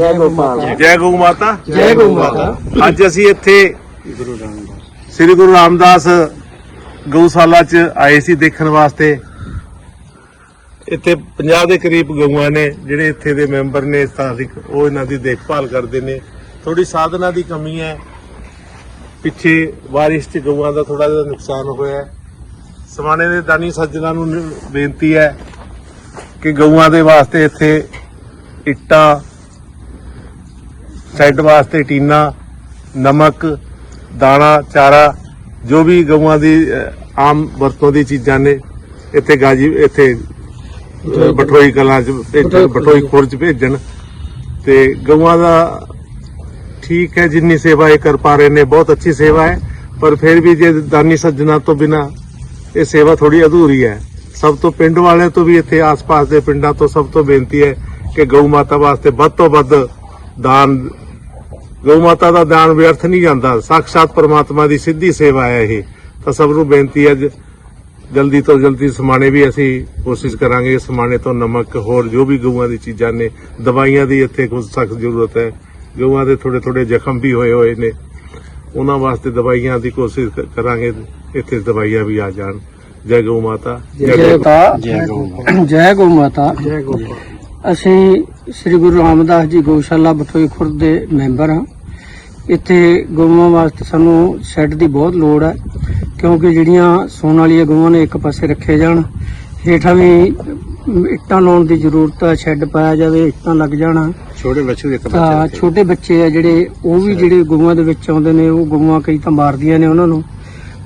ਜੈ ਗੋਪਾਲ। ਜੈ ਗਊ ਮਾਤਾ। ਜੈ ਗਊ ਮਾਤਾ। ਅੱਜ ਅਸੀਂ ਇੱਥੇ ਸ੍ਰੀ ਗੁਰੂ ਰਾਮਦਾਸ ਗਊਸ਼ਾਲਾ 'ਚ ਆਏ ਸੀ ਦੇਖਣ ਵਾਸਤੇ। ਇੱਥੇ 50 ਦੇ ਕਰੀਬ ਗਊਆਂ ਨੇ ਜਿਹੜੇ ਇੱਥੇ ਦੇ ਮੈਂਬਰ ਨੇ ਸਥਾਨਿਕ ਉਹ ਇਹਨਾਂ ਦੀ ਦੇਖਭਾਲ ਕਰਦੇ ਨੇ। ਥੋੜੀ ਸਾਧਨਾ ਦੀ ਕਮੀ ਹੈ। ਪਿੱਛੇ ਬਾਰਿਸ਼ 'ਚ ਗਊਆਂ ਦਾ ਥੋੜਾ ਜਿਹਾ ਨੁਕਸਾਨ ਹੋਇਆ ਹੈ। ਸਮਾਣੇ ਦੇ ਦਾਨੀ ਸੱਜਣਾ ਨ- ਬੇਨਤੀ ਹੈ ਕਿ ਗਊਆਂ ਦੇ ਵਾਸਤੇ ਇੱਥੇ ਇੱਟਾਂ ਸ਼ੈੱਡ ਵਾਸਤੇ ਟੀਨਾ ਨਮਕ ਦਾਣਾ ਚਾਰਾ ਜੋ ਵੀ ਗਊਆਂ ਦੀ ਆਮ ਵਰਤੋਂ ਦੀ ਚੀਜ਼ਾਂ ਨੇ ਇੱਥੇ ਗਾਜੀ ਇੱਥੇ ਬਠੋਈ ਕਲਾਂ ਚ ਭੇਜਣ ਬਠੋਈ ਖੁਰ ਚ ਭੇਜਣ। ਤੇ ਗਊਆਂ ਦਾ ਠੀਕ ਹੈ ਜਿੰਨੀ ਸੇਵਾ ਇਹ ਕਰ ਪਾ ਰਹੇ ਨੇ ਬਹੁਤ ਅੱਛੀ ਸੇਵਾ ਹੈ ਪਰ ਫਿਰ ਵੀ ਜੇ ਦਾਨੀ ਸੱਜਣਾ ਤੋਂ ਬਿਨਾ ਇਹ ਸੇਵਾ ਥੋੜੀ ਅਧੂਰੀ ਹੈ। ਸਭ ਤੋਂ ਪਿੰਡ ਵਾਲਿਆਂ ਤੋਂ ਵੀ ਇੱਥੇ ਆਸ-ਪਾਸ ਦੇ ਪਿੰਡਾਂ ਤੋਂ ਸਭ ਤੋਂ ਬੇਨਤੀ ਹੈ ਕਿ ਗਊ ਮਾਤਾ ਵਾਸਤੇ ਵੱਧ ਤੋਂ ਵੱਧ ਦਾਨ ਗਊ ਮਾਤਾ ਦਾ ਦਾਨ ਵਿਅਰਥ ਨਹੀਂ ਜਾਂਦਾ। ਸਾਖਸ਼ਾਤ ਪਰਮਾਤਮਾ ਦੀ ਸਿੱਧੀ ਸੇਵਾ ਹੈ ਇਹ। ਤਾਂ ਸਭ ਨੂੰ ਬੇਨਤੀ ਹੈ ਜਲਦੀ ਤੋਂ ਜਲਦੀ ਸਮਾਣੇ ਵੀ ਅਸੀਂ ਕੋਸ਼ਿਸ਼ ਕਰਾਂਗੇ। ਸਮਾਣੇ ਤੋਂ ਨਮਕ ਹੋਰ ਜੋ ਵੀ ਗਊਆਂ ਦੀ ਚੀਜ਼ਾਂ ਨੇ ਦਵਾਈਆਂ ਦੀ ਇੱਥੇ ਕੁਝ ਸਖਤ ਜ਼ਰੂਰਤ ਹੈ। ਗਊਆਂ ਦੇ ਥੋੜੇ ਥੋੜੇ ਜ਼ਖਮ ਵੀ ਹੋਏ ਹੋਏ ਨੇ। ਉਹਨਾਂ ਵਾਸਤੇ ਦਵਾਈਆਂ ਦੀ ਕੋਸ਼ਿਸ਼ ਕਰਾਂਗੇ। ਇੱਥੇ ਦਵਾਈਆਂ ਵੀ ਆ ਜਾਣ। ਜੈ ਗਊ ਮਾਤਾ। ਜੈ ਗਊ ਮਾਤਾ। ਜੈ ਗਊ ਮਾਤਾ। ਜੈ ਗਊ ਮਾਤਾ। ਅਸੀਂ ਸ੍ਰੀ ਗੁਰੂ ਰਾਮਦਾਸ ਜੀ ਗਊਸ਼ਾਲਾ ਬਠੋਈ ਖੁਰਦ ਦੇ ਮੈਂਬਰ ਹਾਂ। ਇੱਥੇ ਗਊਆਂ ਵਾਸਤੇ ਸਾਨੂੰ ਸ਼ੈੱਡ ਦੀ ਬਹੁਤ ਲੋੜ ਹੈ ਕਿਉਂਕਿ ਜਿਹੜੀਆਂ ਸੌਣ ਵਾਲੀਆਂ ਗਊਆਂ ਨੇ ਇੱਕ ਪਾਸੇ ਰੱਖੇ ਜਾਣ ਹੇਠਾਂ ਵੀ ਇੱਟਾਂ ਲਾਉਣ ਦੀ ਜ਼ਰੂਰਤ ਹੈ ਸ਼ੈੱਡ ਪਾਇਆ ਜਾਵੇ ਇੱਟਾਂ ਲੱਗ ਜਾਣ। ਛੋਟੇ ਬੱਚੇ ਦੇ ਇੱਕ ਬੱਚਾ ਛੋਟੇ ਬੱਚੇ ਆ ਜਿਹੜੇ ਉਹ ਵੀ ਜਿਹੜੇ ਗਊਆਂ ਦੇ ਵਿੱਚ ਆਉਂਦੇ ਨੇ ਉਹ ਗਊਆਂ ਕਈ ਤਾਂ ਮਾਰਦੀਆਂ ਨੇ ਉਹਨਾਂ ਨੂੰ।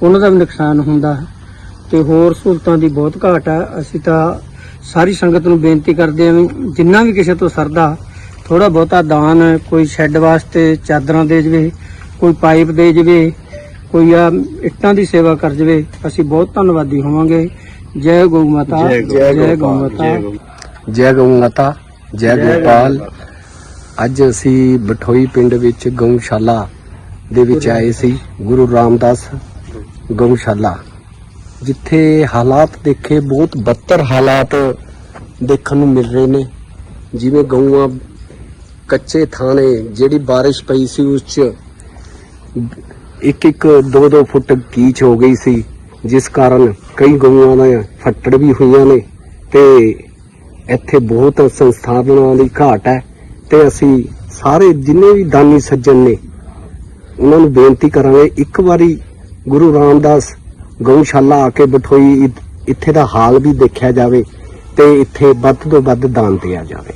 ਉਹਨਾਂ ਦਾ ਵੀ ਨੁਕਸਾਨ ਹੁੰਦਾ ਤੇ ਹੋਰ ਸਹੂਲਤਾਂ ਦੀ ਬਹੁਤ ਘਾਟ ਹੈ। ਅਸੀਂ ਤਾਂ ਸਾਰੀ ਸੰਗਤ ਨੂੰ ਬੇਨਤੀ ਕਰਦੇ ਵੀ ਜਿੰਨਾ ਵੀ ਕਿਸੇ ਤੋਂ ਸਰਦਾ ਥੋੜਾ ਬਹੁਤਾ ਦਾਨ ਕੋਈ ਸ਼ੈੱਡ ਵਾਸਤੇ ਚਾਦਰਾਂ ਦੇ ਜਵੇ ਕੋਈ ਪਾਈਪ ਦੇ ਜਵੇ ਕੋਈ ਆ ਇੱਟਾਂ ਦੀ ਸੇਵਾ ਕਰ ਜਵੇ ਅਸੀਂ ਬਹੁਤ ਧੰਨਵਾਦੀ ਹੋਵਾਂਗੇ। ਜੈ ਗਊ ਮਾਤਾ ਜੈ ਗਊ- ਗਊ ਮਾਤਾ। ਜੈ ਗਊ। ਮਾਤਾ ਜੈ ਗੋਪਾਲ। ਅੱਜ ਅਸੀਂ ਬਠੋਈ ਪਿੰਡ ਵਿੱਚ ਗਊਸ਼ਾਲਾ ਦੇ ਵਿੱਚ ਆਏ ਸੀ ਗੁਰੂ ਰਾਮਦਾਸ ਗਊਸ਼ਾਲਾ। ਜਿੱਥੇ ਹਾਲਾਤ ਦੇਖੇ, ਬਹੁਤ ਬੱਤਰ ਹਾਲਾਤ ਦੇਖਣ ਨੂੰ ਮਿਲ ਰਹੇ ਨੇ। ਜਿਵੇਂ ਗਊਆਂ ਕੱਚੇ ਥਾਣੇ, ਜਿਹੜੀ ਬਾਰਿਸ਼ ਪਈ ਸੀ ਉਸ ਚ ਇੱਕ ਇੱਕ ਦੋ ਦੋ ਫੁੱਟ ਕੀਚ ਹੋ ਗਈ ਸੀ, ਜਿਸ ਕਾਰਨ ਕਈ ਗਊਆਂ ਦਾ ਫੱਟੜ ਵੀ ਹੋਈਆਂ ਨੇ ਤੇ ਇੱਥੇ ਬਹੁਤ ਸੰਸਥਾਨਾਂ ਦੀ ਘਾਟ ਹੈ ਤੇ ਅਸੀਂ ਸਾਰੇ ਜਿੰਨੇ ਵੀ ਦਾਨੀ ਸੱਜਣ ਨੇ, ਉਹਨਾਂ ਨੂੰ ਬੇਨਤੀ ਕਰਾਂਗੇ, ਇੱਕ ਵਾਰੀ ਗੁਰੂ ਰਾਮਦਾਸ ਗਊਸ਼ਾਲਾ ਆ ਕੇ ਬਠੋਈ ਇੱਥੇ ਦਾ ਹਾਲ ਵੀ ਦੇਖਿਆ ਜਾਵੇ ਤੇ ਇੱਥੇ ਵੱਧ ਤੋਂ ਵੱਧ ਦਾਨ ਦਿਆ ਜਾਵੇ।